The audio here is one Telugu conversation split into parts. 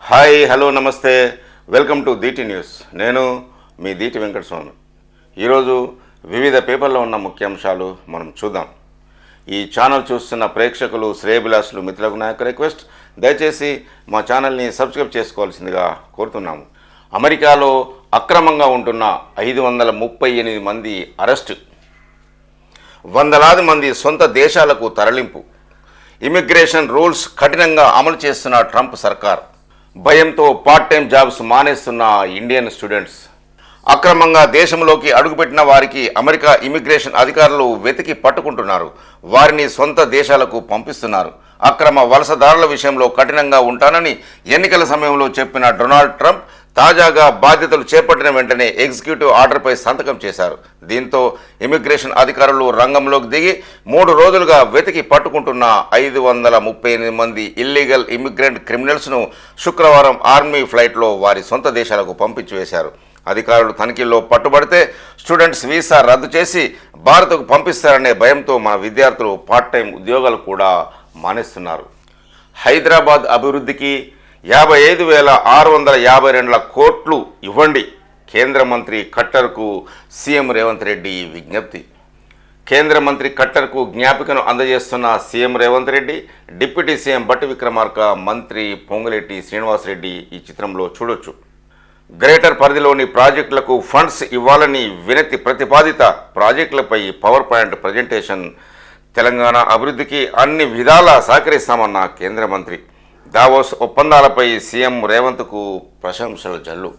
Hi hello namaste. Welcome to DT news. నేను మీ దీటి వెంకటస్వామి. ఈరోజు వివిధ పేపర్లో ఉన్న ముఖ్యాంశాలు మనం చూద్దాం. ఈ ఛానల్ చూస్తున్న ప్రేక్షకులు శ్రేయభిలాసులు మిత్రులకు నా యొక్క రిక్వెస్ట్ దయచేసి మా ఛానల్ని సబ్స్క్రైబ్ చేసుకోవాల్సిందిగా కోరుతున్నాము. అమెరికాలో అక్రమంగా ఉంటున్న ఐదు వందల ముప్పై ఎనిమిది మంది అరెస్టు. వందలాది మంది సొంత దేశాలకు తరలింపు. ఇమిగ్రేషన్ రూల్స్ కఠినంగా అమలు చేస్తున్న ట్రంప్ సర్కార్. భయంతో పార్ట్ టైం జాబ్స్ మానేస్తున్న ఇండియన్ స్టూడెంట్స్ అక్రమంగా దేశంలోకి అడుగుపెట్టిన వారికి అమెరికా ఇమిగ్రేషన్ అధికారులు వెతికి పట్టుకుంటున్నారు. వారిని సొంత దేశాలకు పంపిస్తున్నారు. అక్రమ వలసదారుల విషయంలో కఠినంగా ఉంటానని ఎన్నికల సమయంలో చెప్పిన డొనాల్డ్ ట్రంప్ తాజాగా బాధ్యతలు చేపట్టిన వెంటనే ఎగ్జిక్యూటివ్ ఆర్డర్పై సంతకం చేశారు. దీంతో ఇమిగ్రేషన్ అధికారులు రంగంలోకి దిగి మూడు రోజులుగా వెతికి పట్టుకుంటున్న ఐదు వందల ముప్పై ఎనిమిది మంది ఇల్లీగల్ ఇమిగ్రెంట్ క్రిమినల్స్ను శుక్రవారం ఆర్మీ ఫ్లైట్లో వారి సొంత దేశాలకు పంపించి వేశారు అధికారులు తనిఖీల్లో పట్టుబడితే స్టూడెంట్స్ వీసా రద్దు చేసి భారత్కు పంపిస్తారనే భయంతో మన విద్యార్థులు పార్ట్ టైం ఉద్యోగాలు కూడా మానేస్తున్నారు. హైదరాబాద్ అభివృద్ధికి యాభై ఐదు వేల ఆరు వందల యాభై రెండుల కోట్లు ఇవ్వండి. కేంద్ర మంత్రి ఖట్టర్కు సీఎం రేవంత్ రెడ్డి విజ్ఞప్తి. కేంద్ర మంత్రి ఖట్టర్కు జ్ఞాపికను అందజేస్తున్న CM Revanth Reddy deputy CM Bhatti Vikramarka మంత్రి పొంగులేటి శ్రీనివాసరెడ్డి ఈ చిత్రంలో చూడొచ్చు. గ్రేటర్ పరిధిలోని ప్రాజెక్టులకు ఫండ్స్ ఇవ్వాలని వినతి ప్రతిపాదిత ప్రాజెక్టులపై పవర్ పాయింట్ ప్రజెంటేషన్ తెలంగాణ అభివృద్ధికి అన్ని విధాలా సహకరిస్తామన్న కేంద్ర మంత్రి. దావోస్ ఒప్పందాలపై సీఎం రేవంత్కు ప్రశంసల జల్లు.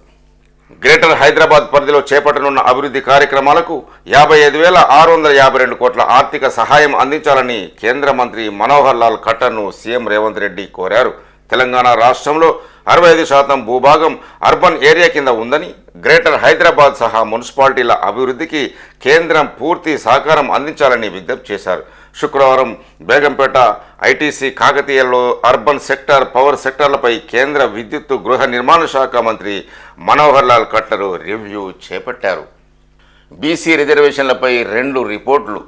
గ్రేటర్ హైదరాబాద్ పరిధిలో చేపట్టనున్న అభివృద్ధి కార్యక్రమాలకు యాభై ఐదు వేల ఆరు వందల యాభై రెండు కోట్ల ఆర్థిక సహాయం అందించాలని కేంద్ర మంత్రి మనోహర్ లాల్ ఖట్టర్ను సీఎం రేవంత్ రెడ్డి కోరారు. తెలంగాణ రాష్ట్రంలో అరవై ఐదు శాతం భూభాగం అర్బన్ ఏరియా కింద ఉందని గ్రేటర్ హైదరాబాద్ సహా మున్సిపాలిటీల అభివృద్ధికి కేంద్రం పూర్తి సహకారం అందించాలని విజ్ఞప్తి చేశారు. శుక్రవారం బేగంపేట ఐటీసీ కాకతీయలో అర్బన్ సెక్టార్ పవర్ సెక్టార్లపై కేంద్ర విద్యుత్తు గృహ నిర్మాణ శాఖ మంత్రి మనోహర్ లాల్ ఖట్టరు రివ్యూ చేపట్టారు. బీసీ రిజర్వేషన్లపై రెండు రిపోర్ట్లు.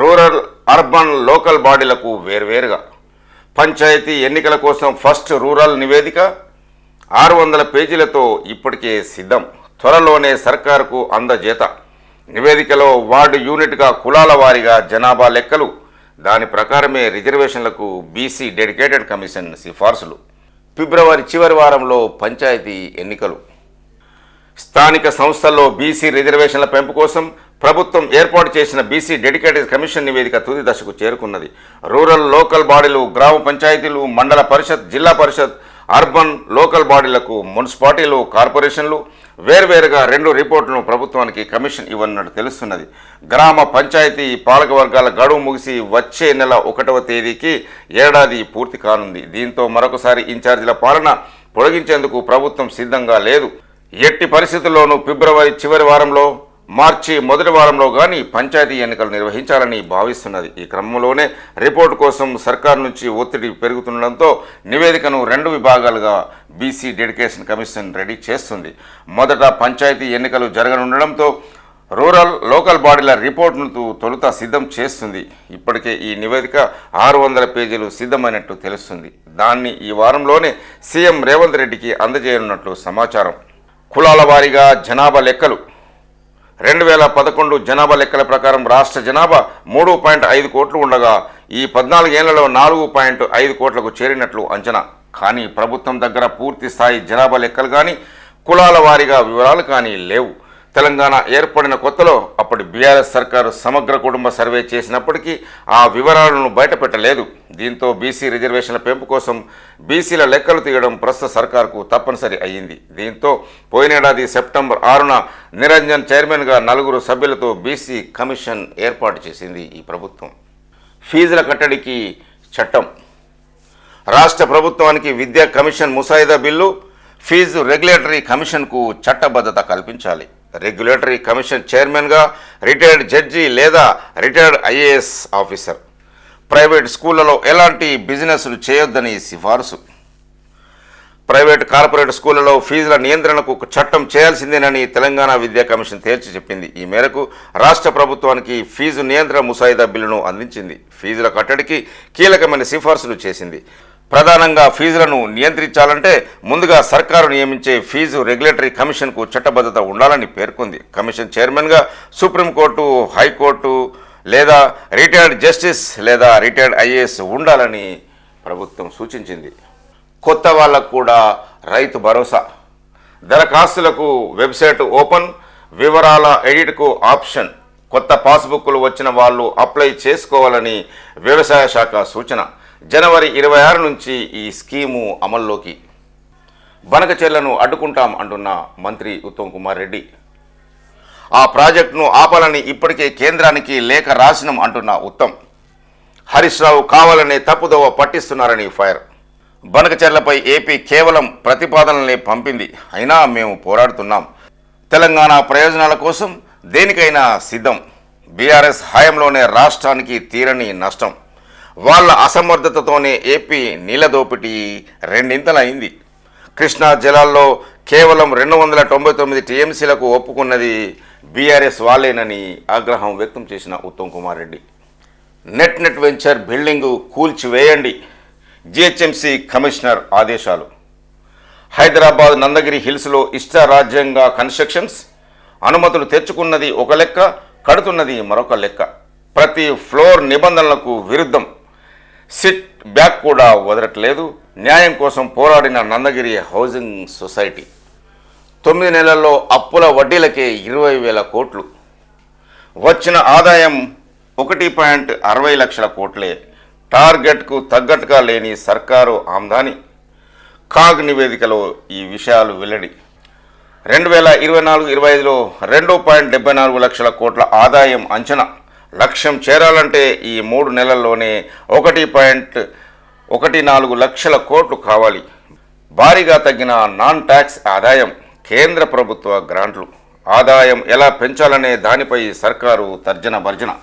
రూరల్ అర్బన్ లోకల్ బాడీలకు వేర్వేరుగా. పంచాయతీ ఎన్నికల కోసం ఫస్ట్ రూరల్ నివేదిక. ఆరు వందల పేజీలతో ఇప్పటికే సిద్ధం. త్వరలోనే సర్కారుకు అందజేత. నివేదికలో వార్డు యూనిట్గా కులాల వారీగా జనాభా లెక్కలు. దాని ప్రకారమే రిజర్వేషన్లకు బీసీ డెడికేటెడ్ కమిషన్ సిఫార్సులు. ఫిబ్రవరి చివరి వారంలో పంచాయతీ ఎన్నికలు. స్థానిక సంస్థల్లో బీసీ రిజర్వేషన్ల పెంపు కోసం ప్రభుత్వం ఏర్పాటు చేసిన బీసీ డెడికేటెడ్ కమిషన్ నివేదిక తుది దశకు చేరుకున్నది. రూరల్ లోకల్ బాడీలు గ్రామ పంచాయతీలు మండల పరిషత్ జిల్లా పరిషత్ అర్బన్ లోకల్ బాడీలకు మున్సిపాలిటీలు కార్పొరేషన్లు వేర్వేరుగా రెండు రిపోర్టులను ప్రభుత్వానికి కమిషన్ ఇవ్వనున్నట్టు తెలుస్తున్నది. గ్రామ పంచాయతీ పాలక వర్గాల గడువు ముగిసి వచ్చే నెల ఒకటవ తేదీకి ఏడాది పూర్తి కానుంది. దీంతో మరొకసారి ఇన్ఛార్జీల పాలన పొడిగించేందుకు ప్రభుత్వం సిద్ధంగా లేదు. ఎట్టి పరిస్థితుల్లోనూ ఫిబ్రవరి చివరి వారంలో మార్చి మొదటి వారంలో కానీ పంచాయతీ ఎన్నికలు నిర్వహించాలని భావిస్తున్నది. ఈ క్రమంలోనే రిపోర్టు కోసం సర్కార్ నుంచి ఒత్తిడి పెరుగుతుండడంతో నివేదికను రెండు విభాగాలుగా బీసీ డెడికేషన్ కమిషన్ రెడీ చేస్తుంది. మొదట పంచాయతీ ఎన్నికలు జరగనుండడంతో రూరల్ లోకల్ బాడీల రిపోర్టును తొలుత సిద్ధం చేస్తుంది. ఇప్పటికే ఈ నివేదిక ఆరు వందల పేజీలు సిద్ధమైనట్టు తెలుస్తుంది. దాన్ని ఈ వారంలోనే సీఎం రేవంత్ రెడ్డికి అందజేయనున్నట్లు సమాచారం. కులాల వారీగా జనాభా లెక్కలు రెండు వేల పదకొండు జనాభా లెక్కల ప్రకారం రాష్ట్ర జనాభా మూడు పాయింట్ ఐదు కోట్లు ఉండగా ఈ పద్నాలుగేళ్ళలో నాలుగు పాయింట్ ఐదు కోట్లకు చేరినట్లు అంచనా. కానీ ప్రభుత్వం దగ్గర పూర్తి స్థాయి జనాభా లెక్కలు కానీ కులాల వారీగా వివరాలు కానీ లేవు. తెలంగాణ ఏర్పడిన కొత్తలో అప్పటి బీఆర్ఎస్ సర్కారు సమగ్ర కుటుంబ సర్వే చేసినప్పటికీ ఆ వివరాలను బయటపెట్టలేదు. దీంతో బీసీ రిజర్వేషన్ల పెంపు కోసం బీసీల లెక్కలు తీయడం ప్రస్తుత సర్కార్కు తప్పనిసరి అయ్యింది. దీంతో పోయినేడాది సెప్టెంబర్ ఆరున నిరంజన్ చైర్మన్గా నలుగురు సభ్యులతో బీసీ కమిషన్ ఏర్పాటు చేసింది ఈ ప్రభుత్వం. ఫీజుల కట్టడికి చట్టం. రాష్ట్ర ప్రభుత్వానికి విద్యా కమిషన్ ముసాయిదా బిల్లు ఫీజు రెగ్యులేటరీ కమిషన్కు చట్టబద్ధత కల్పించాలి. రెగ్యులేటరీ కమిషన్ చైర్మన్గా రిటైర్డ్ జడ్జి లేదా రిటైర్డ్ ఐఏఎస్ ఆఫీసర్. ప్రైవేట్ స్కూళ్ళలో ఎలాంటి బిజినెస్లు చేయొద్దని సిఫార్సు. ప్రైవేట్ కార్పొరేట్ స్కూళ్ళలో ఫీజుల నియంత్రణకు చట్టం చేయాల్సిందేనని తెలంగాణ విద్యా కమిషన్ తేల్చి చెప్పింది. ఈ మేరకు రాష్ట్ర ప్రభుత్వానికి ఫీజు నియంత్రణ ముసాయిదా బిల్లును అందించింది. ఫీజుల కట్టడికి కీలకమైన సిఫార్సులు చేసింది. ప్రధానంగా ఫీజులను నియంత్రించాలంటే ముందుగా సర్కారు నియమించే ఫీజు రెగ్యులేటరీ కమిషన్కు చట్టబద్ధత ఉండాలని పేర్కొంది. కమిషన్ చైర్మన్గా సుప్రీంకోర్టు హైకోర్టు లేదా రిటైర్డ్ జస్టిస్ లేదా రిటైర్డ్ ఐఏఎస్ ఉండాలని ప్రభుత్వం సూచించింది. కొత్త వాళ్ళకు కూడా రైతు భరోసా. దరఖాస్తులకు వెబ్సైట్ ఓపెన్ వివరాల ఎడిట్కు ఆప్షన్. కొత్త పాస్బుక్లు వచ్చిన వాళ్ళు అప్లై చేసుకోవాలని వ్యవసాయ శాఖ సూచన. జనవరి ఇరవై ఆరు నుంచి ఈ స్కీము అమల్లోకి బనకచెర్లను అడ్డుకుంటాం అంటున్న మంత్రి ఉత్తమ్ కుమార్ రెడ్డి. ఆ ప్రాజెక్టును ఆపాలని ఇప్పటికే కేంద్రానికి లేఖ రాసినం అంటున్న ఉత్తమ్. హరీష్ రావు కావాలనే తప్పుదోవ పట్టిస్తున్నారని ఫైర్. బనకచెర్లపై ఏపీ కేవలం ప్రతిపాదనలే పంపింది. అయినా మేము పోరాడుతున్నాం. తెలంగాణ ప్రయోజనాల కోసం దేనికైనా సిద్ధం. బీఆర్ఎస్ హయాంలోనే రాష్ట్రానికి తీరని నష్టం. వాళ్ళ అసమర్థతతోనే ఏపీ నీళ్ళ దోపిడీ రెండింతలైంది. కృష్ణా జలాల్లో కేవలం రెండు వందల తొంభై తొమ్మిది టీఎంసీలకు ఒప్పుకున్నది బీఆర్ఎస్ వాళ్ళేనని ఆగ్రహం వ్యక్తం చేసిన Uttam Kumar Reddy. Net net venture building కూల్చివేయండి GHMC commissioner ఆదేశాలు. హైదరాబాద్ నందగిరి హిల్స్లో ఇష్టారాజ్యంగా కన్స్ట్రక్షన్స్ అనుమతులు తెచ్చుకున్నది ఒక లెక్క కడుతున్నది మరొక లెక్క. ప్రతి ఫ్లోర్ నిబంధనలకు విరుద్ధం. సిట్ బ్యాక్ కూడా వదలట్లేదు. న్యాయం కోసం పోరాడిన నందగిరి హౌసింగ్ సొసైటీ. తొమ్మిది నెలల్లో అప్పుల వడ్డీలకే ఇరవై వేల కోట్లు. వచ్చిన ఆదాయం ఒకటి పాయింట్ అరవై లక్షల కోట్లే. టార్గెట్కు తగ్గట్టుగా లేని సర్కారు ఆమ్దాని. కాగ్ నివేదికలో ఈ విషయాలు వెల్లడి. రెండు వేల ఇరవై నాలుగు ఇరవై ఐదులో రెండు పాయింట్ డెబ్బై నాలుగు లక్షల కోట్ల ఆదాయం అంచనా. లక్ష్యం చేరాలంటే ఈ మూడు నెలల్లోనే ఒకటి పాయింట్ ఒకటి నాలుగు లక్షల కోట్లు కావాలి. భారీగా తగ్గిన నాన్ ట్యాక్స్ ఆదాయం కేంద్ర ప్రభుత్వ గ్రాంట్లు. ఆదాయం ఎలా పెంచాలనే దానిపై సర్కారు తర్జన భర్జన.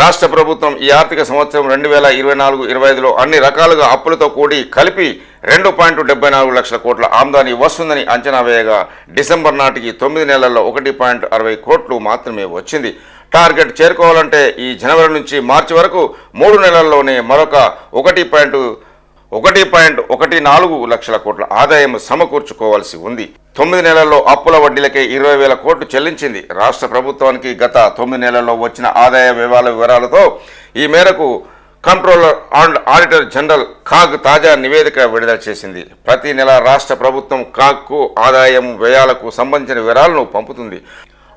రాష్ట్ర ప్రభుత్వం ఈ ఆర్థిక సంవత్సరం రెండు వేల ఇరవై నాలుగు ఇరవై ఐదులో అన్ని రకాలుగా అప్పులతో కూడి కలిపి రెండు పాయింట్ డెబ్బై నాలుగు లక్షల కోట్ల ఆమ్దాని వస్తుందని అంచనా వేయగా డిసెంబర్ నాటికి తొమ్మిది నెలల్లో ఒకటి పాయింట్ అరవై కోట్లు మాత్రమే వచ్చింది. టార్గెట్ చేరుకోవాలంటే ఈ జనవరి నుంచి మార్చి వరకు మూడు నెలల్లోనే మరొక ఒకటి పాయింట్ ఒకటి పాయింట్ ఒకటి నాలుగు లక్షల కోట్ల ఆదాయం సమకూర్చుకోవాల్సి ఉంది. తొమ్మిది నెలల్లో అప్పుల వడ్డీలకే ఇరవై వేల కోట్లు చెల్లించింది రాష్ట్ర ప్రభుత్వానికి గత తొమ్మిది నెలల్లో వచ్చిన ఆదాయ వివరాల వివరాలతో ఈ మేరకు controller and auditor general CAG తాజా నివేదిక విడుదల చేసింది. ప్రతి నెల రాష్ట్ర ప్రభుత్వం కాగ్కు ఆదాయం వ్యయాలకు సంబంధించిన వివరాలను పంపుతుంది.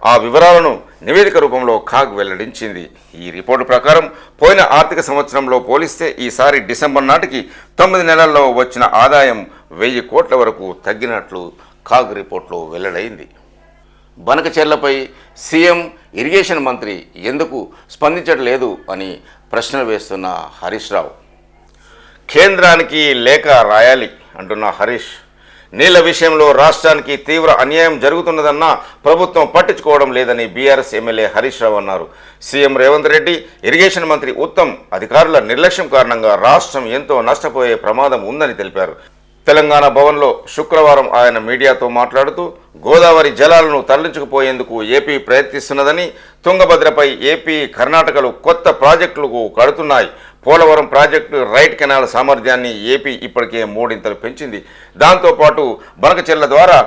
ఆ వివరాలను నివేదిక రూపంలో కాగ్ వెల్లడించింది. ఈ రిపోర్టు ప్రకారం పోయిన ఆర్థిక సంవత్సరంలో పోలిస్తే ఈసారి డిసెంబర్ నాటికి తొమ్మిది నెలల్లో వచ్చిన ఆదాయం వెయ్యి కోట్ల వరకు తగ్గినట్లు కాగ్ రిపోర్ట్లో వెల్లడైంది. బనకచెర్లపై సీఎం ఇరిగేషన్ మంత్రి ఎందుకు స్పందించట్లేదు అని ప్రశ్నలు వేస్తున్న హరీష్ రావు. కేంద్రానికి లేఖ రాయాలి అంటున్న హరీష్ నీళ్ళ విషయంలో రాష్ట్రానికి తీవ్ర అన్యాయం జరుగుతున్నదన్నా ప్రభుత్వం పట్టించుకోవడం లేదని బీఆర్ఎస్ ఎమ్మెల్యే హరీష్ రావు అన్నారు. సీఎం రేవంత్ రెడ్డి ఇరిగేషన్ మంత్రి ఉత్తమ్ అధికారుల నిర్లక్ష్యం కారణంగా రాష్ట్రం ఎంతో నష్టపోయే ప్రమాదం ఉందని తెలిపారు. తెలంగాణ భవన్లో శుక్రవారం ఆయన మీడియాతో మాట్లాడుతూ గోదావరి జలాలను తరలించుకుపోయేందుకు ఏపీ ప్రయత్నిస్తున్నదని తుంగభద్రపై ఏపీ కర్ణాటకలు కొత్త ప్రాజెక్టులకు కడుతున్నాయి. పోలవరం ప్రాజెక్టు రైట్ కెనాల్ సామర్థ్యాన్ని ఏపీ ఇప్పటికే మూడింతలు పెంచింది. దాంతోపాటు బనకచెర్ల ద్వారా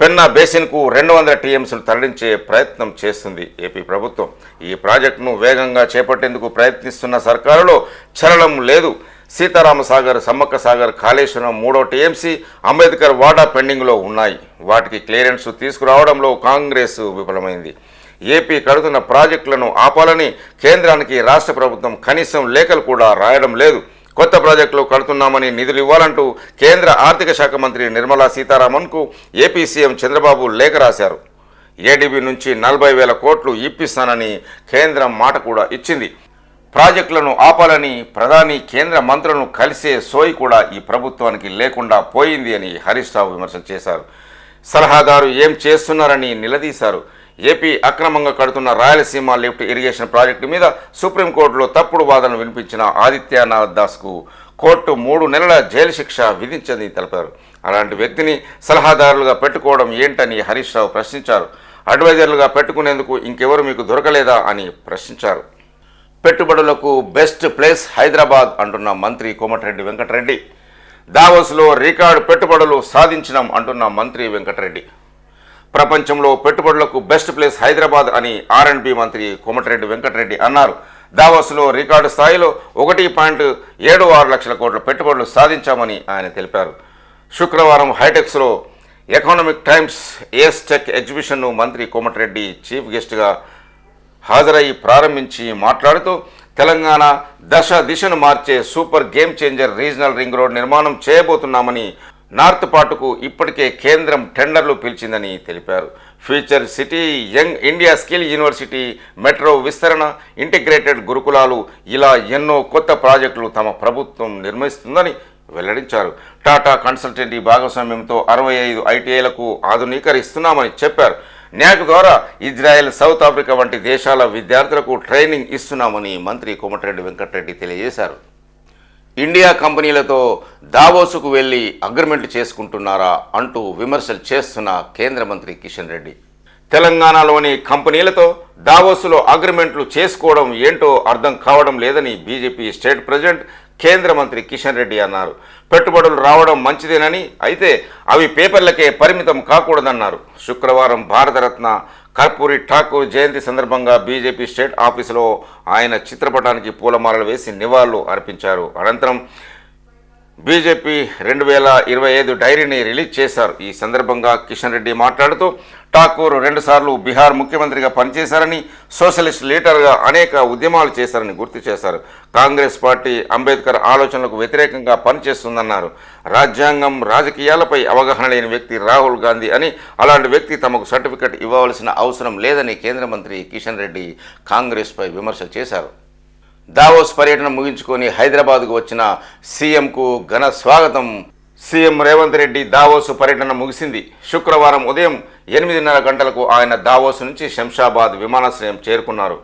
పెన్నా బేసిన్కు రెండు వందల టీఎంసీలు తరలించే ప్రయత్నం చేస్తుంది ఏపీ ప్రభుత్వం. ఈ ప్రాజెక్టును వేగంగా చేపట్టేందుకు ప్రయత్నిస్తున్న సర్కారులో చలనం లేదు. సీతారామ సాగర్ సమ్మక్క సాగర్ కాళేశ్వరం మూడో టీఎంసీ అంబేద్కర్ వాడా పెండింగ్లో ఉన్నాయి. వాటికి క్లియరెన్స్ తీసుకురావడంలో కాంగ్రెస్ విఫలమైంది. ఏపీ కడుతున్న ప్రాజెక్టులను ఆపాలని కేంద్రానికి రాష్ట్ర ప్రభుత్వం కనీసం లేఖలు కూడా రాయడం లేదు. కొత్త ప్రాజెక్టులు కడుతున్నామని నిధులు ఇవ్వాలంటూ కేంద్ర ఆర్థిక శాఖ మంత్రి నిర్మలా సీతారామన్కు ఏపీ సీఎం చంద్రబాబు లేఖ రాశారు. ఏడీబీ నుంచి నలభై వేల కోట్లు ఇప్పిస్తానని కేంద్రం మాట కూడా ఇచ్చింది. ప్రాజెక్టులను ఆపాలని ప్రధాని కేంద్ర మంత్రులను కలిసే సోయి కూడా ఈ ప్రభుత్వానికి లేకుండా పోయింది అని హరీష్ రావు విమర్శలు చేశారు. సలహాదారు ఏం చేస్తున్నారని నిలదీశారు. ఏపీ అక్రమంగా కడుతున్న రాయలసీమ లిఫ్ట్ ఇరిగేషన్ ప్రాజెక్టు మీద సుప్రీంకోర్టులో తప్పుడు వాదనలు వినిపించిన ఆదిత్యనాథ్ దాస్కు కోర్టు మూడు నెలల జైలు శిక్ష విధించిందని తెలిపారు. అలాంటి వ్యక్తిని సలహాదారులుగా పెట్టుకోవడం ఏంటని హరీష్ రావు ప్రశ్నించారు. అడ్వైజర్లుగా పెట్టుకునేందుకు ఇంకెవరు మీకు దొరకలేదా అని ప్రశ్నించారు. పెట్టుబడులకు బెస్ట్ ప్లేస్ హైదరాబాద్ అంటున్న మంత్రి కోమటిరెడ్డి వెంకటరెడ్డి. దావోస్లో రికార్డు పెట్టుబడులు సాధించినాం అంటున్న మంత్రి వెంకటరెడ్డి. ప్రపంచంలో పెట్టుబడులకు బెస్ట్ ప్లేస్ హైదరాబాద్ అని ఆర్ అండ్ బి మంత్రి కోమటిరెడ్డి వెంకటరెడ్డి అన్నారు. దావోస్లో రికార్డు స్థాయిలో ఒకటి పాయింట్ ఏడు ఆరు లక్షల కోట్ల పెట్టుబడులు సాధించామని ఆయన తెలిపారు. శుక్రవారం హైటెక్స్లో ఎకనామిక్ టైమ్స్ ఏస్ టెక్ ఎగ్జిబిషన్ను మంత్రి కోమటిరెడ్డి చీఫ్ గెస్ట్గా హాజరై ప్రారంభించి మాట్లాడుతూ తెలంగాణ దశ దిశను మార్చే super game changer regional ring road నిర్మాణం చేయబోతున్నామని నార్త్ పాటుకు ఇప్పటికే కేంద్రం టెండర్లు పిలిచిందని తెలిపారు. Future city young India skill university metro విస్తరణ ఇంటిగ్రేటెడ్ గురుకులాలు ఇలా ఎన్నో కొత్త ప్రాజెక్టులు తమ ప్రభుత్వం నిర్మిస్తుందని వెల్లడించారు. టాటా కన్సల్టెంటీ భాగస్వామ్యంతో అరవై ఐదు ఐటీఐలకు ఆధునీకరిస్తున్నామని చెప్పారు. న్యాక్ ద్వారా ఇజ్రాయెల్ సౌత్ ఆఫ్రికా వంటి దేశాల విద్యార్థులకు ట్రైనింగ్ ఇస్తున్నామని మంత్రి కోమటిరెడ్డి వెంకటరెడ్డి తెలియజేశారు. ఇండియా కంపెనీలతో దావోసుకు వెళ్ళి అగ్రిమెంట్ చేసుకుంటున్నారా అంటూ విమర్శలు చేస్తున్న కేంద్ర మంత్రి కిషన్ రెడ్డి. తెలంగాణలోని కంపెనీలతో దావోసులో అగ్రిమెంట్లు చేసుకోవడం ఏంటో అర్థం కావడం లేదని బీజేపీ స్టేట్ ప్రెసిడెంట్ కేంద్ర మంత్రి కిషన్ రెడ్డి అన్నారు. పెట్టుబడులు రావడం మంచిదేనని అయితే అవి పేపర్లకే పరిమితం కాకూడదన్నారు. శుక్రవారం భారతరత్న కర్పూరి ఠాకూర్ జయంతి సందర్భంగా బీజేపీ స్టేట్ ఆఫీసులో ఆయన చిత్రపటానికి పూలమాలలు వేసి నివాళులు అర్పించారు. అనంతరం బీజేపీ రెండు వేల ఇరవై ఐదు డైరీని రిలీజ్ చేశారు. ఈ సందర్భంగా కిషన్ రెడ్డి మాట్లాడుతూ ఠాకూర్ రెండుసార్లు బీహార్ ముఖ్యమంత్రిగా పనిచేశారని సోషలిస్ట్ లీడర్గా అనేక ఉద్యమాలు చేశారని గుర్తు చేశారు. కాంగ్రెస్ పార్టీ అంబేద్కర్ ఆలోచనలకు వ్యతిరేకంగా పనిచేస్తుందన్నారు. రాజ్యాంగం రాజకీయాలపై అవగాహన లేని వ్యక్తి రాహుల్ గాంధీ అని అలాంటి వ్యక్తి తమకు సర్టిఫికెట్ ఇవ్వవలసిన అవసరం లేదని కేంద్ర మంత్రి కిషన్ రెడ్డి కాంగ్రెస్పై విమర్శ చేశారు. దావోస్ పర్యటన ముగించుకొని హైదరాబాద్కు వచ్చిన సీఎంకు ఘన స్వాగతం. సీఎం రేవంత్ రెడ్డి దావోస్ పర్యటన ముగిసింది. శుక్రవారం ఉదయం ఎనిమిదిన్నర గంటలకు ఆయన దావోస్ నుంచి శంషాబాద్ విమానాశ్రయం చేరుకున్నారు.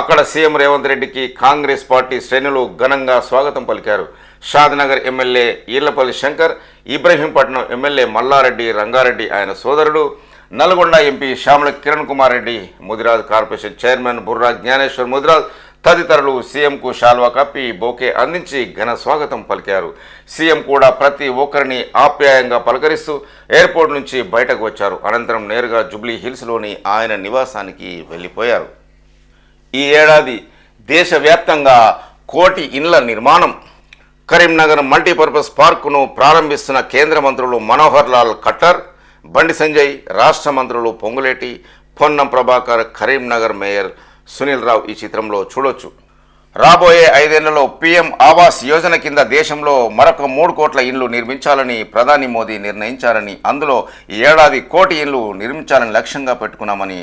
అక్కడ సీఎం రేవంత్ రెడ్డికి కాంగ్రెస్ పార్టీ శ్రేణులు ఘనంగా స్వాగతం పలికారు. షాద్నగర్ ఎమ్మెల్యే ఈర్లపల్లి శంకర్ ఇబ్రహీంపట్నం ఎమ్మెల్యే మల్లారెడ్డి రంగారెడ్డి ఆయన సోదరుడు Nalgonda MP Shyamala Kiran Kumar Reddy Mudiraj corporation chairman Burra Jnaneshwar Mudiraj తదితరులు సీఎంకు శాల్వా కప్పి బోకే అందించి ఘన స్వాగతం పలికారు. సీఎం కూడా ప్రతి ఒక్కరిని ఆప్యాయంగా పలకరిస్తూ ఎయిర్పోర్ట్ నుంచి బయటకు వచ్చారు. అనంతరం నేరుగా జుబ్లీ హిల్స్లోని ఆయన నివాసానికి వెళ్ళిపోయారు. ఈ ఏడాది దేశవ్యాప్తంగా కోటి ఇండ్ల నిర్మాణం కరీంనగర్ మల్టీపర్పస్ పార్కును ప్రారంభిస్తున్న కేంద్ర మంత్రులు మనోహర్ లాల్ ఖట్టర్ బండి సంజయ్ రాష్ట్ర మంత్రులు పొంగులేటి పొన్నం ప్రభాకర్ కరీంనగర్ మేయర్ సునీల్ రావు ఈ చిత్రంలో చూడొచ్చు. రాబోయే ఐదేళ్ళలో పీఎం ఆవాస్ యోజన కింద దేశంలో మరొక మూడు కోట్ల ఇండ్లు నిర్మించాలని ప్రధాని మోదీ నిర్ణయించారని అందులో ఈ ఏడాది కోటి ఇండ్లు నిర్మించాలని లక్ష్యంగా పెట్టుకున్నామని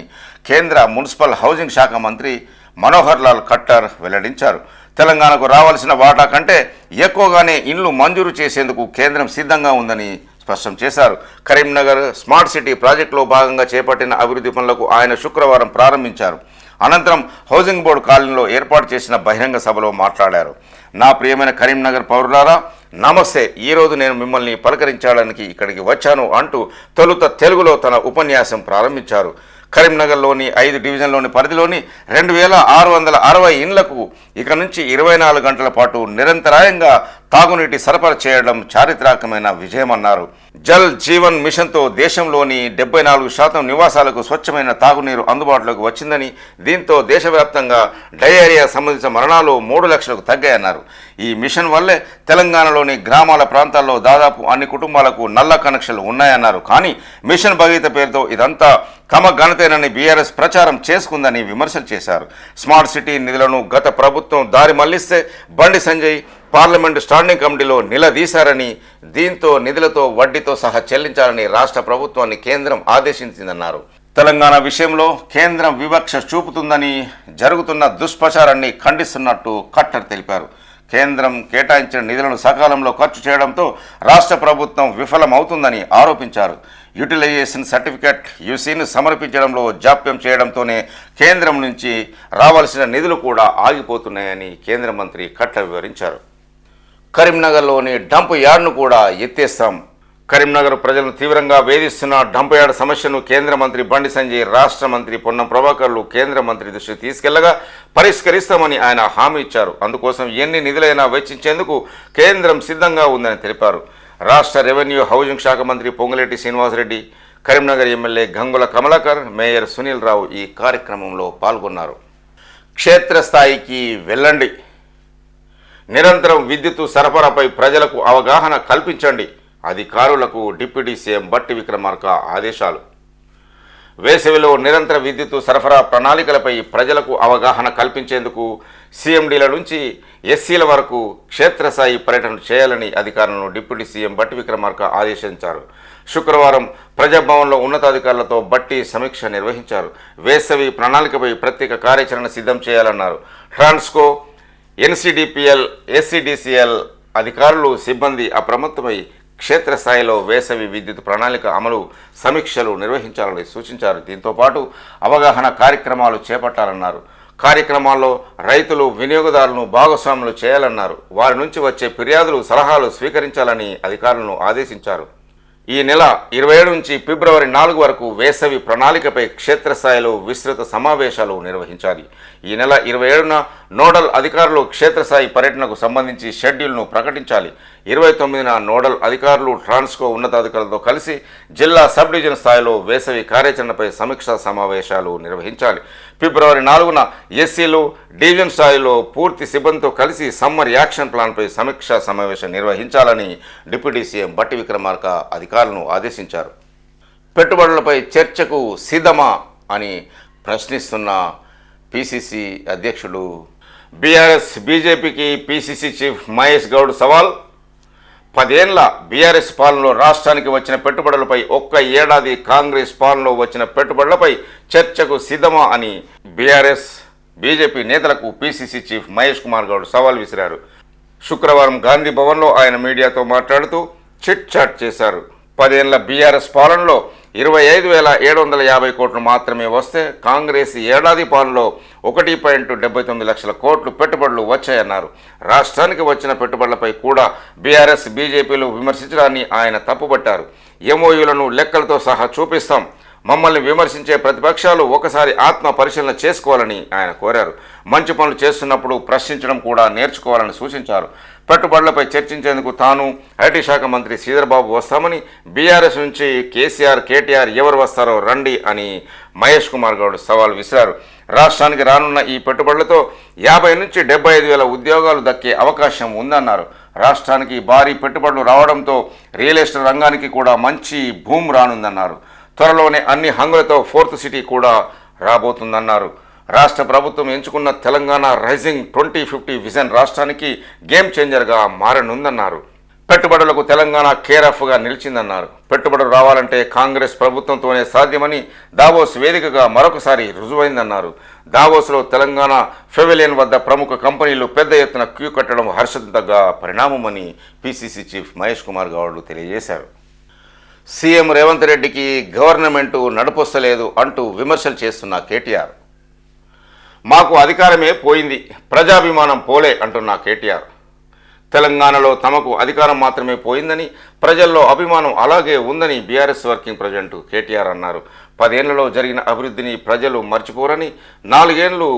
కేంద్ర మున్సిపల్ హౌసింగ్ శాఖ మంత్రి మనోహర్ లాల్ ఖట్టర్ వెల్లడించారు. తెలంగాణకు రావాల్సిన వాటా కంటే ఎక్కువగానే ఇండ్లు మంజూరు చేసేందుకు కేంద్రం సిద్ధంగా ఉందని స్పష్టం చేశారు. కరీంనగర్ స్మార్ట్ సిటీ ప్రాజెక్టులో భాగంగా చేపట్టిన అభివృద్ధి పనులకు ఆయన శుక్రవారం ప్రారంభించారు. అనంతరం హౌసింగ్ బోర్డు కాలనీలో ఏర్పాటు చేసిన బహిరంగ సభలో మాట్లాడారు. నా ప్రియమైన కరీంనగర్ పౌరులారా నమస్తే. ఈరోజు నేను మిమ్మల్ని పలకరించడానికి ఇక్కడికి వచ్చాను అంటూ తొలుత తెలుగులో తన ఉపన్యాసం ప్రారంభించారు. కరీంనగర్లోని ఐదు డివిజన్లోని పరిధిలోని రెండు వేల ఆరు వందల అరవై ఇండ్లకు ఇక నుంచి ఇరవై నాలుగు గంటల పాటు నిరంతరాయంగా తాగునీటి సరఫరా చేయడం చారిత్రాత్మకమైన విజయమన్నారు. జల్ జీవన్ మిషన్తో దేశంలోని డెబ్బై నాలుగు శాతం నివాసాలకు స్వచ్ఛమైన తాగునీరు అందుబాటులోకి వచ్చిందని దీంతో దేశవ్యాప్తంగా డయేరియా సంబంధించిన మరణాలు మూడు లక్షలకు తగ్గాయన్నారు. ఈ మిషన్ వల్లే తెలంగాణలోని గ్రామాల ప్రాంతాల్లో దాదాపు అన్ని కుటుంబాలకు నల్ల కనెక్షన్లు ఉన్నాయన్నారు. కానీ మిషన్ భగీత పేరుతో ఇదంతా తమ ఘనతేనని బీఆర్ఎస్ ప్రచారం చేసుకుందని విమర్శలు చేశారు. స్మార్ట్ సిటీ నిధులను గత ప్రభుత్వం దారి మళ్ళిస్తే బండి సంజయ్ పార్లమెంటు స్టాండింగ్ కమిటీలో నిలదీశారని దీంతో నిధులతో వడ్డీతో సహా చెల్లించాలని రాష్ట్ర ప్రభుత్వాన్ని కేంద్రం ఆదేశించిందన్నారు. తెలంగాణ విషయంలో కేంద్రం వివక్ష చూపుతుందని జరుగుతున్న దుష్ప్రచారాన్ని ఖండిస్తున్నట్టు ఖట్టర్ తెలిపారు. కేంద్రం కేటాయించిన నిధులను సకాలంలో ఖర్చు చేయడంతో రాష్ట్ర ప్రభుత్వం విఫలమవుతుందని ఆరోపించారు. యూటిలైజేషన్ సర్టిఫికెట్ యూసీని సమర్పించడంలో జాప్యం చేయడంతోనే కేంద్రం నుంచి రావాల్సిన నిధులు కూడా ఆగిపోతున్నాయని కేంద్ర మంత్రి కట్ల వివరించారు. కరీంనగర్లోని డంప్ యార్డ్ను కూడా ఎత్తేస్తాం. కరీంనగర్ ప్రజలను తీవ్రంగా వేధిస్తున్న డంపయార్డ్ సమస్యను కేంద్ర మంత్రి బండి సంజయ్ రాష్ట్ర మంత్రి పొన్నం ప్రభాకర్లు కేంద్ర మంత్రి దృష్టికి తీసుకెళ్ళగా పరిష్కరిస్తామని ఆయన హామీ ఇచ్చారు. అందుకోసం ఎన్ని నిధులైనా వెచ్చించేందుకు కేంద్రం సిద్ధంగా ఉందని తెలిపారు. రాష్ట్ర రెవెన్యూ హౌసింగ్ శాఖ మంత్రి పొంగులేటి శ్రీనివాసరెడ్డి కరీంనగర్ ఎమ్మెల్యే గంగుల కమలాకర్ మేయర్ సునీల్ రావు ఈ కార్యక్రమంలో పాల్గొన్నారు. క్షేత్రస్థాయికి వెళ్ళండి. నిరంతరం విద్యుత్ సరఫరాపై ప్రజలకు అవగాహన కల్పించండి. అధికారులకు డిప్యూటీ సీఎం బట్టి విక్రమార్క ఆదేశాలు. వేసవిలో నిరంతర విద్యుత్ సరఫరా ప్రణాళికలపై ప్రజలకు అవగాహన కల్పించేందుకు సీఎండీల నుంచి ఎస్సీల వరకు క్షేత్రస్థాయి పర్యటన చేయాలని అధికారులను డిప్యూటీ సీఎం బట్టి విక్రమార్క ఆదేశించారు. శుక్రవారం ప్రజాభవన్లో ఉన్నతాధికారులతో బట్టి సమీక్ష నిర్వహించారు. వేసవి ప్రణాళికపై ప్రత్యేక కార్యాచరణ సిద్ధం చేయాలన్నారు. ట్రాన్స్కో ఎన్సీడీపీఎల్ ఎస్సీడీసీఎల్ అధికారులు సిబ్బంది అప్రమత్తమై క్షేత్రస్థాయిలో వేసవి విద్యుత్ ప్రణాళిక అమలు సమీక్షలు నిర్వహించాలని సూచించారు. దీంతో పాటు అవగాహన కార్యక్రమాలు చేపట్టాలన్నారు. కార్యక్రమాల్లో రైతులు వినియోగదారులను భాగస్వాములు చేయాలన్నారు. వారి నుంచి వచ్చే ఫిర్యాదులు సలహాలు స్వీకరించాలని అధికారులను ఆదేశించారు. ఈ నెల ఇరవై ఏడు నుంచి ఫిబ్రవరి నాలుగు వరకు వేసవి ప్రణాళికపై క్షేత్రస్థాయిలో విస్తృత సమావేశాలు నిర్వహించాలి. ఈ నెల ఇరవై ఏడున నోడల్ అధికారులు క్షేత్రస్థాయి పర్యటనకు సంబంధించి షెడ్యూల్ను ప్రకటించాలి. ఇరవై తొమ్మిదిన నోడల్ అధికారులు ట్రాన్స్కో ఉన్నతాధికారులతో కలిసి జిల్లా సబ్ డివిజన్ స్థాయిలో వేసవి కార్యాచరణపై సమీక్షా సమావేశాలు నిర్వహించాలి. ఫిబ్రవరి నాలుగున ఎస్సీలు డివిజన్ స్థాయిలో పూర్తి సిబ్బందితో కలిసి సమ్మర్ యాక్షన్ ప్లాన్పై సమీక్షా సమావేశం నిర్వహించాలని డిప్యూటీ సీఎం బట్టి విక్రమార్క అధికారులను ఆదేశించారు. పెట్టుబడులపై చర్చకు సిద్ధమా అని ప్రశ్నిస్తున్న పిసిసి అధ్యక్షుడు. బీఆర్ఎస్ బీజేపీకి పిసిసి చీఫ్ మహేష్ గౌడ్ సవాల్ పదేళ్ళ బీఆర్ఎస్ పాలనలో రాష్ట్రానికి వచ్చిన పెట్టుబడులపై ఒక్క ఏడాది కాంగ్రెస్ పాలనలో వచ్చిన పెట్టుబడులపై చర్చకు సిద్ధమా అని బీఆర్ఎస్ బీజేపీ నేతలకు పీసీసీ చీఫ్ మహేష్ కుమార్ గౌడ్ సవాల్ విసిరారు. శుక్రవారం గాంధీ భవన్లో ఆయన మీడియాతో మాట్లాడుతూ చిట్ చాట్ చేశారు. పదేళ్ళ బీఆర్ఎస్ పాలనలో ఇరవై ఐదు వేల ఏడు వందల యాభై కోట్లు మాత్రమే వస్తే కాంగ్రెస్ ఏడాది పాలలో ఒకటి పాయింట్ డెబ్బై తొమ్మిది లక్షల కోట్లు పెట్టుబడులు వచ్చాయన్నారు. రాష్ట్రానికి వచ్చిన పెట్టుబడులపై కూడా బీఆర్ఎస్ బీజేపీలు విమర్శించడాన్ని ఆయన తప్పుపట్టారు. ఎంఓయూలను లెక్కలతో సహా చూపిస్తాం. మమ్మల్ని విమర్శించే ప్రతిపక్షాలు ఒకసారి ఆత్మ పరిశీలన చేసుకోవాలని ఆయన కోరారు. మంచి పనులు చేస్తున్నప్పుడు ప్రశ్నించడం కూడా నేర్చుకోవాలని సూచించారు. పెట్టుబడులపై చర్చించేందుకు తాను ఐటీ శాఖ మంత్రి శ్రీధర్బాబు వస్తామని బీఆర్ఎస్ నుంచి కేసీఆర్ కేటీఆర్ ఎవరు వస్తారో రండి అని మహేష్ కుమార్ గౌడ్ సవాల్ విసిరారు. రాష్ట్రానికి రానున్న ఈ పెట్టుబడులతో యాభై నుంచి డెబ్బై ఐదు వేల ఉద్యోగాలు దక్కే అవకాశం ఉందన్నారు. రాష్ట్రానికి భారీ పెట్టుబడులు రావడంతో రియల్ ఎస్టేట్ రంగానికి కూడా మంచి భూమి రానుందన్నారు. త్వరలోనే అన్ని హంగులతో ఫోర్త్ సిటీ కూడా రాబోతుందన్నారు. రాష్ట్ర ప్రభుత్వం ఎంచుకున్న Telangana rising twenty fifty vision రాష్ట్రానికి గేమ్ చేంజర్గా మారనుందన్నారు. పెట్టుబడులకు తెలంగాణ కేరఫ్గా నిలిచిందన్నారు. పెట్టుబడులు రావాలంటే కాంగ్రెస్ ప్రభుత్వంతోనే సాధ్యమని దావోస్ వేదికగా మరొకసారి రుజువైందన్నారు. దావోస్లో తెలంగాణ ఫెవిలియన్ వద్ద ప్రముఖ కంపెనీలు పెద్ద ఎత్తున క్యూ కట్టడం హర్షదగ్గ పరిణామమని పిసిసి చీఫ్ మహేష్ కుమార్ గౌడ్లు తెలియజేశారు. సీఎం రేవంత్ రెడ్డికి గవర్నమెంటు నడిపొస్తలేదు అంటూ విమర్శలు చేస్తున్న కేటీఆర్. మాకు అధికారమే పోయింది ప్రజాభిమానం పోలే అంటున్న కేటీఆర్. తెలంగాణలో తమకు అధికారం మాత్రమే పోయిందని ప్రజల్లో అభిమానం అలాగే ఉందని బీఆర్ఎస్ వర్కింగ్ ప్రెసిడెంట్ కేటీఆర్ అన్నారు. పదేళ్ళలో జరిగిన అభివృద్ధిని ప్రజలు మర్చిపోరని నాలుగేళ్ళు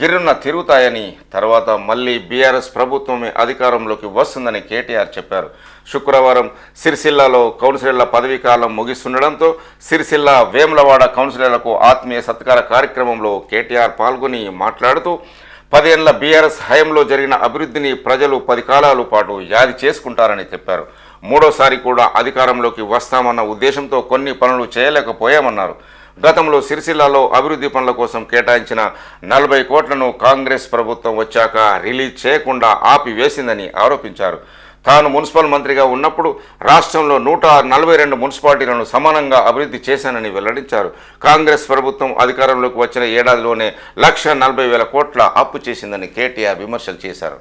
గిర్రున తిరుగుతాయని తర్వాత మళ్ళీ బీఆర్ఎస్ ప్రభుత్వమే అధికారంలోకి వస్తుందని కేటీఆర్ చెప్పారు. శుక్రవారం సిరిసిల్లాలో కౌన్సిలర్ల పదవీ కాలం ముగిస్తుండడంతో సిరిసిల్ల వేములవాడ కౌన్సిలర్లకు ఆత్మీయ సత్కార కార్యక్రమంలో కేటీఆర్ పాల్గొని మాట్లాడుతూ పదేళ్ళ బీఆర్ఎస్ హయంలో జరిగిన అభివృద్ధిని ప్రజలు పది కాలాల పాటు యాది చేసుకుంటారని చెప్పారు. మూడోసారి కూడా అధికారంలోకి వస్తామన్న ఉద్దేశంతో కొన్ని పనులు చేయలేకపోయామన్నారు. గతంలో సిరిసిల్లాలో అభివృద్ధి పనుల కోసం కేటాయించిన నలభై కోట్లను కాంగ్రెస్ ప్రభుత్వం వచ్చాక రిలీజ్ చేయకుండా ఆపివేసిందని ఆరోపించారు. తాను మున్సిపల్ మంత్రిగా ఉన్నప్పుడు రాష్ట్రంలో నూట నలభై రెండు మున్సిపాలిటీలను సమానంగా అభివృద్ధి చేశానని వెల్లడించారు. కాంగ్రెస్ ప్రభుత్వం అధికారంలోకి వచ్చిన ఏడాదిలోనే లక్ష నలభై వేల కోట్ల అప్పు చేసిందని కేటీఆర్ విమర్శలు చేశారు.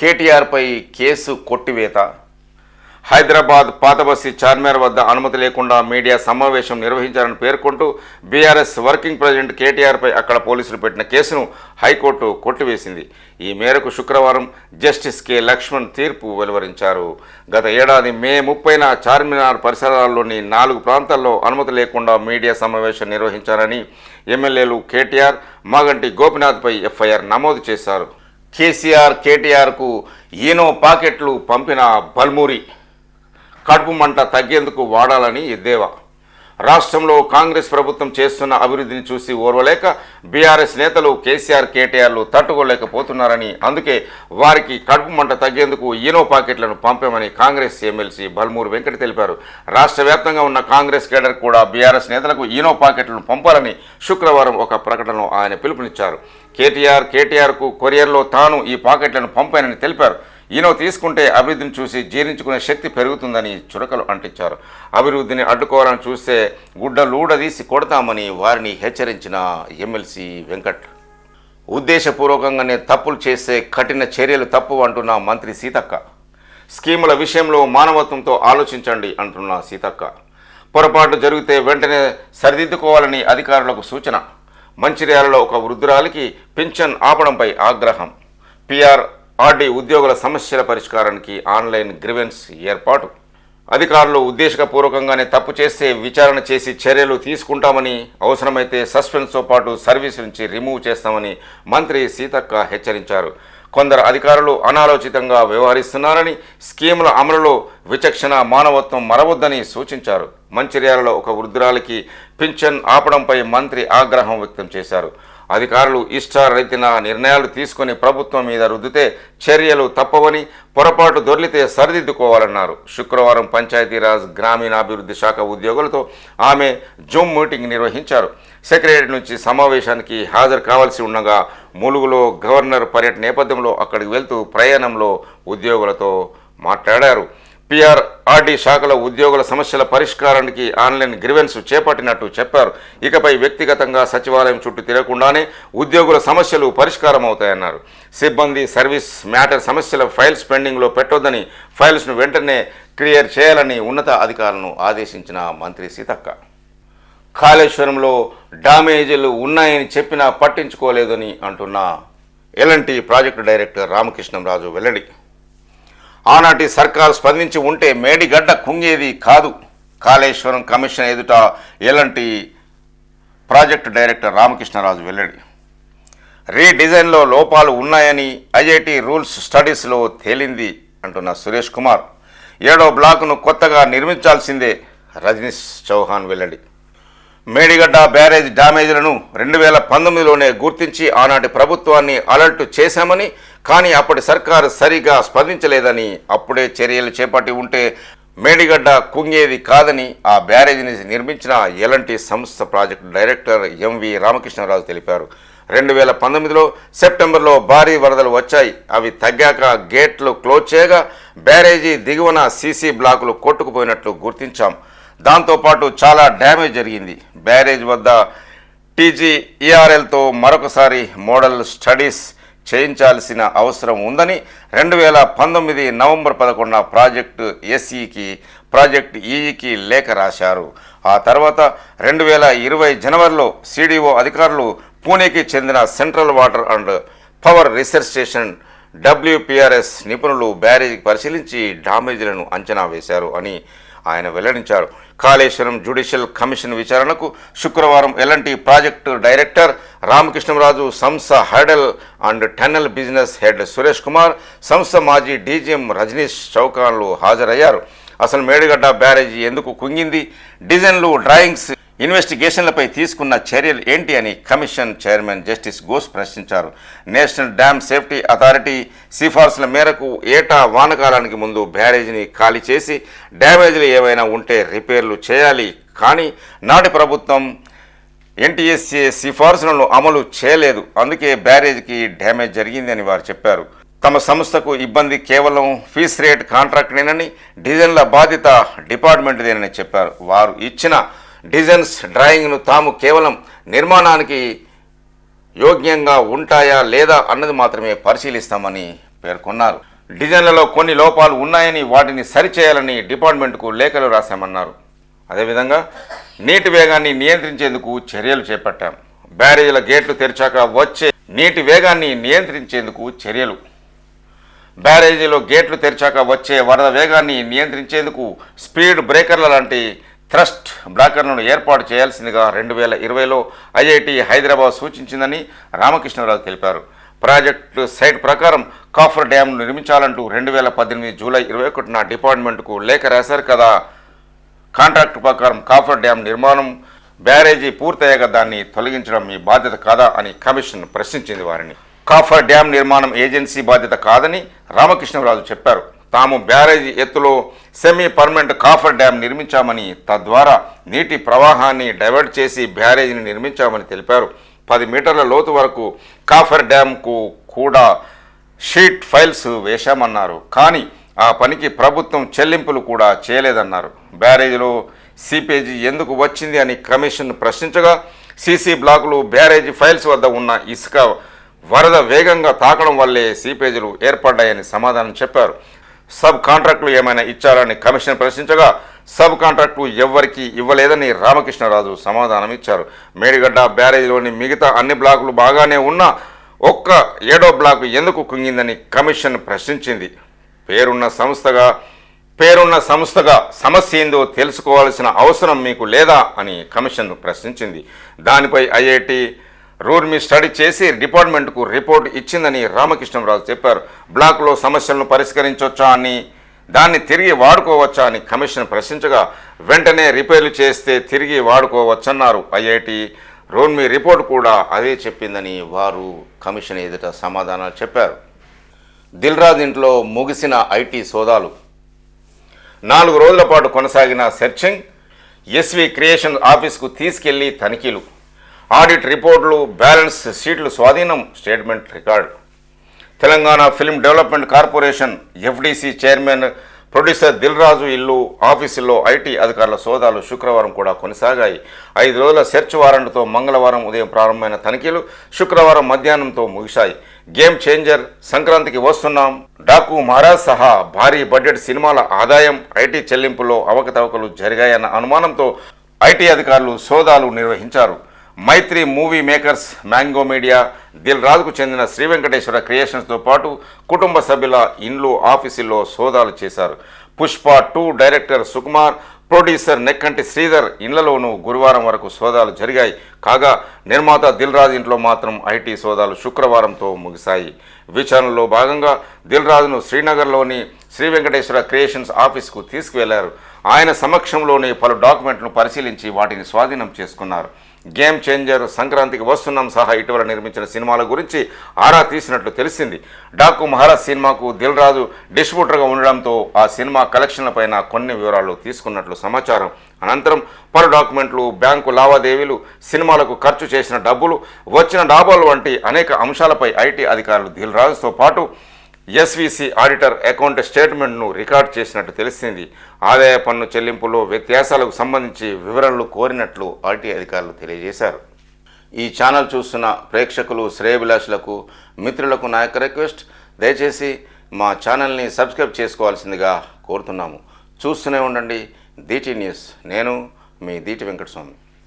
కేటీఆర్పై కేసు కొట్టివేత హైదరాబాద్ పాతబస్సి చార్మినార్ వద్ద అనుమతి లేకుండా మీడియా సమావేశం నిర్వహించారని పేర్కొంటూ బీఆర్ఎస్ వర్కింగ్ ప్రెసిడెంట్ కేటీఆర్పై అక్కడ పోలీసులు పెట్టిన కేసును హైకోర్టు కొట్టివేసింది. ఈ మేరకు శుక్రవారం జస్టిస్ కె. లక్ష్మణ్ తీర్పు వెలువరించారు. గత ఏడాది మే ముప్పైన చార్మినార్ పరిసరాల్లోని నాలుగు ప్రాంతాల్లో అనుమతి లేకుండా మీడియా సమావేశం నిర్వహించారని ఎమ్మెల్యేలు కేటీఆర్ మాగంటి గోపినాథ్పై ఎఫ్ఐఆర్ నమోదు చేశారు. కేసీఆర్ కేటీఆర్కు ఈనో పాకెట్లు పంపిన బల్మూరి కడుపు మంట తగ్గేందుకు వాడాలని ఎద్దేవా రాష్ట్రంలో కాంగ్రెస్ ప్రభుత్వం చేస్తున్న అభివృద్ధిని చూసి ఓర్వలేక బీఆర్ఎస్ నేతలు కేసీఆర్ కేటీఆర్లు తట్టుకోలేకపోతున్నారని అందుకే వారికి కడుపు మంట తగ్గేందుకు ఈనో పాకెట్లను పంపామని కాంగ్రెస్ ఎమ్మెల్సీ బల్మూరు వెంకట తెలిపారు. రాష్ట్ర ఉన్న కాంగ్రెస్ కేడర్ కూడా బీఆర్ఎస్ నేతలకు ఈనో పాకెట్లను పంపాలని శుక్రవారం ఒక ప్రకటనలో ఆయన పిలుపునిచ్చారు. కేటీఆర్ కేటీఆర్కు కొరియర్లో తాను ఈ పాకెట్లను పంపానని తెలిపారు. ఈయన తీసుకుంటే అభివృద్ధిని చూసి జీర్ణించుకునే శక్తి పెరుగుతుందని చురకలు అంటించారు. అభివృద్ధిని అడ్డుకోవాలని చూస్తే గుడ్డలూడదీసి కొడతామని వారిని హెచ్చరించిన ఎమ్మెల్సీ వెంకట్. ఉద్దేశపూర్వకంగానే తప్పులు చేసే కఠిన చర్యలు తప్పు అంటున్న మంత్రి సీతక్క. స్కీముల విషయంలో మానవత్వంతో ఆలోచించండి అంటున్న సీతక్క. పొరపాటు జరిగితే వెంటనే సరిదిద్దుకోవాలని అధికారులకు సూచన. మంచిర్యాలలో ఒక వృద్ధురాలికి పింఛన్ ఆపడంపై ఆగ్రహం. పిఆర్ ఆర్డీ ఉద్యోగుల సమస్యల పరిష్కారానికి ఆన్లైన్ గ్రివెన్స్ ఏర్పాటు. అధికారులు ఉద్దేశపూర్వకంగానే తప్పు చేస్తే విచారణ చేసి చర్యలు తీసుకుంటామని అవసరమైతే సస్పెన్స్తో పాటు సర్వీస్ నుంచి రిమూవ్ చేస్తామని మంత్రి సీతక్క హెచ్చరించారు. కొందరు అధికారులు అనాలోచితంగా వ్యవహరిస్తున్నారని స్కీముల అమలులో విచక్షణ మానవత్వం మరవద్దని సూచించారు. మంచిర్యాలలో ఒక వృద్ధురాలికి పింఛన్ ఆపడంపై మంత్రి ఆగ్రహం వ్యక్తం చేశారు. అధికారులు ఇష్టారీతిన నిర్ణయాలు తీసుకుని ప్రభుత్వం మీద రుద్దితే చర్యలు తప్పవని పొరపాటు దొర్లితే సరిదిద్దుకోవాలన్నారు. శుక్రవారం పంచాయతీరాజ్ గ్రామీణాభివృద్ధి శాఖ ఉద్యోగులతో ఆమె జూమ్ మీటింగ్ నిర్వహించారు. సెక్రటరీ నుంచి సమావేశానికి హాజరు కావాల్సి ఉండగా ములుగులో గవర్నర్ పర్యటన నేపథ్యంలో అక్కడికి వెళ్తూ ప్రయాణంలో ఉద్యోగులతో మాట్లాడారు. పిఆర్ఆర్డీ శాఖల ఉద్యోగుల సమస్యల పరిష్కారానికి ఆన్లైన్ గ్రివెన్స్ చేపట్టినట్టు చెప్పారు. ఇకపై వ్యక్తిగతంగా సచివాలయం చుట్టూ తిరగకుండానే ఉద్యోగుల సమస్యలు పరిష్కారమవుతాయన్నారు. సిబ్బంది సర్వీస్ మ్యాటర్ సమస్యల ఫైల్స్ పెండింగ్లో పెట్టొద్దని ఫైల్స్ను వెంటనే క్లియర్ చేయాలని ఉన్నత అధికారులను ఆదేశించిన మంత్రి సీతక్క. కాళేశ్వరంలో డామేజీలు ఉన్నాయని చెప్పినా పట్టించుకోలేదని అంటున్న LNT project director Ramakrishnam Raju వెల్లడి. ఆనాటి సర్కారు స్పందించి ఉంటే మేడిగడ్డ కుంగేది కాదు. కాళేశ్వరం కమిషన్ ఎదుట ఎలాంటి ప్రాజెక్టు డైరెక్టర్ రామకృష్ణరాజు వెల్లడి. రీడిజైన్లో లోపాలు ఉన్నాయని ఐఐటి రూల్స్ స్టడీస్లో తేలింది అంటున్న సురేష్ కుమార్. ఏడో బ్లాకును కొత్తగా నిర్మించాల్సిందే రజనీష్ చౌహాన్ వెల్లడి. మేడిగడ్డ బ్యారేజ్ డ్యామేజ్లను రెండు వేల పంతొమ్మిదిలోనే గుర్తించి ఆనాటి ప్రభుత్వాన్ని అలర్ట్ చేశామని కానీ అప్పటి సర్కారు సరిగా స్పందించలేదని అప్పుడే చర్యలు చేపట్టి ఉంటే మేడిగడ్డ కుంగేది కాదని ఆ బ్యారేజీని నిర్మించిన ఎలాంటి సంస్థ ప్రాజెక్టు డైరెక్టర్ ఎంవి రామకృష్ణరాజు తెలిపారు. రెండు వేల పంతొమ్మిదిలో సెప్టెంబర్లో భారీ వరదలు వచ్చాయి. అవి తగ్గాక గేట్లు క్లోజ్ చేయగా బ్యారేజీ దిగువన సీసీ బ్లాకులు కొట్టుకుపోయినట్లు గుర్తించాం. దాంతోపాటు చాలా డ్యామేజ్ జరిగింది. బ్యారేజ్ వద్ద టీజీఈఆర్ఎల్తో మరొకసారి మోడల్ స్టడీస్ చేయించాల్సిన అవసరం ఉందని రెండు వేల పంతొమ్మిది నవంబర్ పదకొండున ప్రాజెక్టు ఎస్ఈకి ప్రాజెక్ట్ ఈఈకి లేఖ రాశారు. ఆ తర్వాత రెండు వేల ఇరవై జనవరిలో సిడిఓ అధికారులు పూణేకి చెందిన central water and power research station WPRS నిపుణులు బ్యారేజీకి పరిశీలించి డామేజీలను అంచనా వేశారు అని ఆయన వెల్లడించారు. కాళేశ్వరం జ్యుడిషియల్ కమిషన్ విచారణకు శుక్రవారం ఎల్ఎన్టీ ప్రాజెక్టు డైరెక్టర్ రామకృష్ణరాజు సంస్థ hydel and tunnel business head Suresh Kumar సంస్థ మాజీ డీజీఎం రజనీష్ చౌకాన్లు హాజరయ్యారు. అసలు మేడిగడ్డ బ్యారేజీ ఎందుకు కుంగింది? డిజైన్లు డ్రాయింగ్స్ ఇన్వెస్టిగేషన్లపై తీసుకున్న చర్యలు ఏంటి అని కమిషన్ చైర్మన్ జస్టిస్ ఘోష్ ప్రశ్నించారు. నేషనల్ డ్యామ్ సేఫ్టీ అథారిటీ సిఫార్సుల మేరకు ఏటా వానకాలానికి ముందు బ్యారేజీని ఖాళీ చేసి డ్యామేజీలు ఏవైనా ఉంటే రిపేర్లు చేయాలి. కానీ నాటి ప్రభుత్వం ఎన్టీఎస్ఏ సిఫార్సులను అమలు చేయలేదు. అందుకే బ్యారేజ్కి డ్యామేజ్ జరిగిందని వారు చెప్పారు. తమ సంస్థకు ఇబ్బంది కేవలం ఫీస్ రేట్ కాంట్రాక్ట్నేనని డిజైన్ల బాధ్యత డిపార్ట్మెంట్దేనని చెప్పారు. వారు ఇచ్చిన డిజైన్స్ డ్రాయింగ్ను తాము కేవలం నిర్మాణానికి యోగ్యంగా ఉంటాయా లేదా అన్నది మాత్రమే పరిశీలిస్తామని పేర్కొన్నారు. డిజైన్లలో కొన్ని లోపాలు ఉన్నాయని వాటిని సరిచేయాలని డిపార్ట్మెంట్కు లేఖలు రాశామన్నారు. అదేవిధంగా నీటి వేగాన్ని నియంత్రించేందుకు చర్యలు చేపట్టాం. బ్యారేజీల గేట్లు తెరిచాక వచ్చే నీటి వేగాన్ని నియంత్రించేందుకు చర్యలు. బ్యారేజీలో గేట్లు తెరిచాక వచ్చే వరద వేగాన్ని నియంత్రించేందుకు స్పీడ్ బ్రేకర్ల లాంటి థ్రస్ట్ బ్లాకర్లను ఏర్పాటు చేయాల్సిందిగా రెండు వేల ఇరవైలో ఐఐటి హైదరాబాద్ సూచించిందని రామకృష్ణరాజు తెలిపారు. ప్రాజెక్టు సైట్ ప్రకారం కాఫర్ డ్యామ్ను నిర్మించాలంటూ రెండు వేల పద్దెనిమిది జూలై ఇరవై ఒకటిన డిపార్ట్మెంట్కు లేఖ రాశారు కదా. కాంట్రాక్ట్ ప్రకారం కాఫర్ డ్యాం నిర్మాణం బ్యారేజీ పూర్తయ్యాక దాన్ని తొలగించడం మీ బాధ్యత కాదా అని కమిషన్ ప్రశ్నించింది వారిని. కాఫర్ డ్యాం నిర్మాణం ఏజెన్సీ బాధ్యత కాదని రామకృష్ణరాజు చెప్పారు. తాము బ్యారేజీ ఎత్తులో సెమీ పర్మనెంట్ కాఫర్ డ్యాం నిర్మించామని తద్వారా నీటి ప్రవాహాన్ని డైవర్ట్ చేసి బ్యారేజీని నిర్మించామని తెలిపారు. పది మీటర్ల లోతు వరకు కాఫర్ డ్యాంకు కూడా షీట్ ఫైల్స్ వేశామన్నారు. కానీ ఆ పనికి ప్రభుత్వం చెల్లింపులు కూడా చేయలేదన్నారు. బ్యారేజీలో సిపేజీ ఎందుకు వచ్చింది అని కమిషన్ ప్రశ్నించగా సీసీ బ్లాకులు బ్యారేజీ ఫైల్స్ వద్ద ఉన్న ఇసుక వరద వేగంగా తాకడం వల్లే సీపేజీలు ఏర్పడ్డాయని సమాధానం చెప్పారు. సబ్ కాంట్రాక్టులు ఏమైనా ఇచ్చారని కమిషన్ ప్రశ్నించగా సబ్ కాంట్రాక్టు ఎవ్వరికీ ఇవ్వలేదని రామకృష్ణరాజు సమాధానం ఇచ్చారు. మేడిగడ్డ బ్యారేజ్లోని మిగతా అన్ని బ్లాకులు బాగానే ఉన్నా ఒక్క ఏడో బ్లాకు ఎందుకు కుంగిందని కమిషన్ ప్రశ్నించింది. పేరున్న సంస్థగా పేరున్న సంస్థగా సమస్య ఏందో తెలుసుకోవాల్సిన అవసరం మీకు లేదా అని కమిషన్ ప్రశ్నించింది. దానిపై ఐఐటి రూర్మి స్టడీ చేసి డిపార్ట్మెంట్కు రిపోర్ట్ ఇచ్చిందని రామకృష్ణరాజు చెప్పారు. బ్లాక్లో సమస్యలను పరిష్కరించవచ్చా అని దాన్ని తిరిగి వాడుకోవచ్చా అని కమిషన్ ప్రశ్నించగా వెంటనే రిపేర్లు చేస్తే తిరిగి వాడుకోవచ్చన్నారు ఐఐటి. రోన్మి రిపోర్ట్ కూడా అదే చెప్పిందని వారు కమిషన్ ఎదుట సమాధానాలు చెప్పారు. దిల్రాజ్ ఇంట్లో ముగిసిన ఐటీ సోదాలు. నాలుగు రోజుల పాటు కొనసాగిన సెర్చింగ్ ఎస్వి క్రియేషన్ ఆఫీస్కు తీసుకెళ్ళి తనిఖీలు. ఆడిట్ రిపోర్టులు బ్యాలెన్స్ షీట్లు స్వాధీనం statement record. Telangana film development corporation FDC chairman producer Dil Raju ఇల్లు ఆఫీసుల్లో ఐటీ అధికారుల సోదాలు శుక్రవారం కూడా కొనసాగాయి. ఐదు రోజుల సెర్చ్ వారెంట్తో మంగళవారం ఉదయం ప్రారంభమైన తనిఖీలు శుక్రవారం మధ్యాహ్నంతో ముగిశాయి. గేమ్ చేంజర్ సంక్రాంతికి వస్తున్నాం. డాకు మహారాజ్ సహా భారీ బడ్జెట్ సినిమాల ఆదాయం ఐటీ చెల్లింపులో అవకతవకలు జరిగాయన్న అనుమానంతో ఐటీ అధికారులు సోదాలు నిర్వహించారు. Mythri movie makers mango media Dil రాజుకు చెందిన శ్రీ వెంకటేశ్వర క్రియేషన్స్తో పాటు కుటుంబ సభ్యుల ఇండ్లు ఆఫీసుల్లో సోదాలు చేశారు. Pushpa two director Sukumar producer Nekkanti Sridhar ఇండ్లలోనూ గురువారం వరకు సోదాలు జరిగాయి. కాగా నిర్మాత దిల్రాజ్ ఇంట్లో మాత్రం ఐటీ సోదాలు శుక్రవారంతో ముగిశాయి. విచారణలో భాగంగా దిల్ రాజును శ్రీనగర్లోని శ్రీ వెంకటేశ్వర క్రియేషన్స్ ఆఫీస్కు తీసుకువెళ్ళారు. ఆయన సమక్షంలోనే పలు డాక్యుమెంట్లను పరిశీలించి వాటిని స్వాధీనం చేసుకున్నారు. గేమ్ చేంజర్ సంక్రాంతికి వస్తున్నాం సహా ఇటీవల నిర్మించిన సినిమాల గురించి ఆరా తీసినట్లు తెలిసింది. డాకు మహారాజ్ సినిమాకు దిల్ రాజు డిస్ట్రిబ్యూటర్గా ఉండడంతో ఆ సినిమా కలెక్షన్లపైన కొన్ని వివరాలు తీసుకున్నట్లు సమాచారం. అనంతరం పలు డాక్యుమెంట్లు బ్యాంకు లావాదేవీలు సినిమాలకు ఖర్చు చేసిన డబ్బులు వచ్చిన డాబాలు వంటి అనేక అంశాలపై ఐటీ అధికారులు దిల్ రాజుతో పాటు ఎస్విసి ఆడిటర్ అకౌంట్ స్టేట్మెంట్ను రికార్డ్ చేసినట్టు తెలిసింది. ఆదాయ పన్ను చెల్లింపులో వ్యత్యాసాలకు సంబంధించి వివరాలు కోరినట్లు ఆర్టీ అధికారులు తెలియజేశారు. ఈ ఛానల్ చూస్తున్న ప్రేక్షకులు శ్రేయభిలాషులకు మిత్రులకు నా యొక్క రిక్వెస్ట్ దయచేసి మా ఛానల్ని సబ్స్క్రైబ్ చేసుకోవాల్సిందిగా కోరుతున్నాము. చూస్తూనే ఉండండి. DT news. నేను మీ దీటి వెంకటస్వామి.